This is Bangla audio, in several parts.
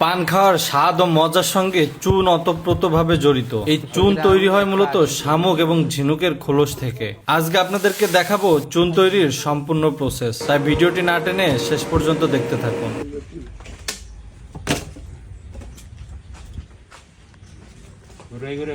পান খাওয়ার স্বাদ ও মজার সঙ্গে চুন অতপ্রতভাবে জড়িত। এই চুন তৈরি হয় মূলত শামুক এবং ঝিনুকের খোলস থেকে। আজকে আপনাদেরকে দেখাবো চুন তৈরির সম্পূর্ণ প্রসেস তাই ভিডিওটি না টেনে শেষ পর্যন্ত দেখতে থাকুন। ঘুরে ঘুরে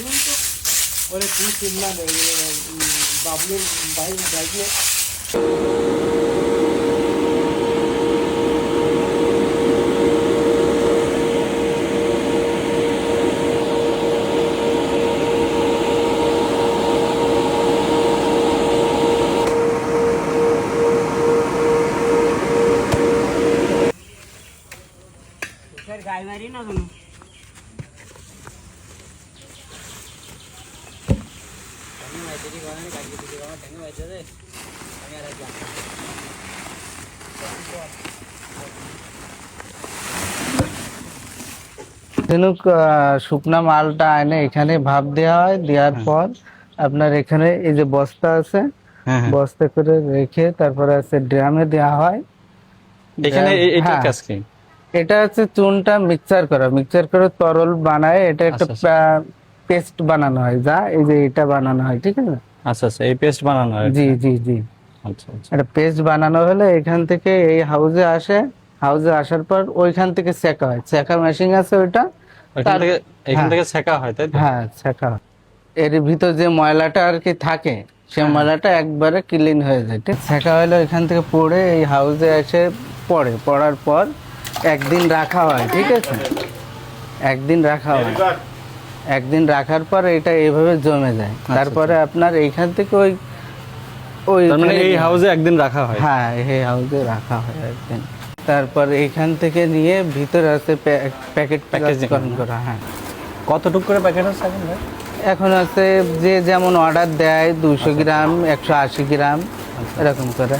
लहसुन तो और एक पीस शिमला बाबलू भाई भाई तो गाय मारी ना तुम्हें না ঝিনুক শুকনা মালটা এনে এখানে ভাপ দেওয়া হয় দেওয়ার পর আপনার এখানে এই যে বস্তা আছে হ্যাঁ বস্তা করে রেখে তারপরে আছে ড্রামে দেওয়া হয়। এখানে এ- হ্যাঁ। কাজ কি? এটা হচ্ছে চুনটা মিক্সচার করা। মিক্সচার করে তরল বানায়। এটা একটা আচ্ছা, পেস্ট বানানো হয় যা এই যে এটা বানানো হয় ঠিক আছে? আচ্ছা আচ্ছা এই পেস্ট বানানো হয় জি জি জি। আচ্ছা আচ্ছা। একটা পেস্ট বানানো হলে এখান থেকে এই হাউজে আসে হাউজে আসার পর ওইখান থেকে সেকা হয়। সেকা মেশিন আছে ওইটা এখান থেকে এখান হ্যাঁ। থেকে ছেঁকা হয় তাই হ্যাঁ সেকা এর ভিতর যে ময়লাটা আর কি থাকে সে হ্যাঁ। ময়লাটা একবারে ক্লিন হয়ে যায় ঠিক? সেকা হলে এখান থেকে পড়ে এই হাউজে এসে পড়ে। পড়ার পর একদিন রাখা হয় ঠিক আছে? একদিন রাখা হয়। একদিন রাখার পর এটা এইভাবে জমে যায়। তারপরে আপনার এইখান থেকে ওই ওই আচ্ছা, মানে এই হাউসে একদিন রাখা হয়? হ্যাঁ এই হাউসে রাখা হয় একদিন। তারপর এইখান থেকে নিয়ে ভিতরে আছে প্যাকেট। প্যাকেট করা হ্যাঁ। কতটুকু করে প্যাকেট আছে এখন ভাই? এখন আছে যে যেমন অর্ডার দেয় দুশো গ্রাম একশো আশি গ্রাম আচ্ছা। এরকম করে।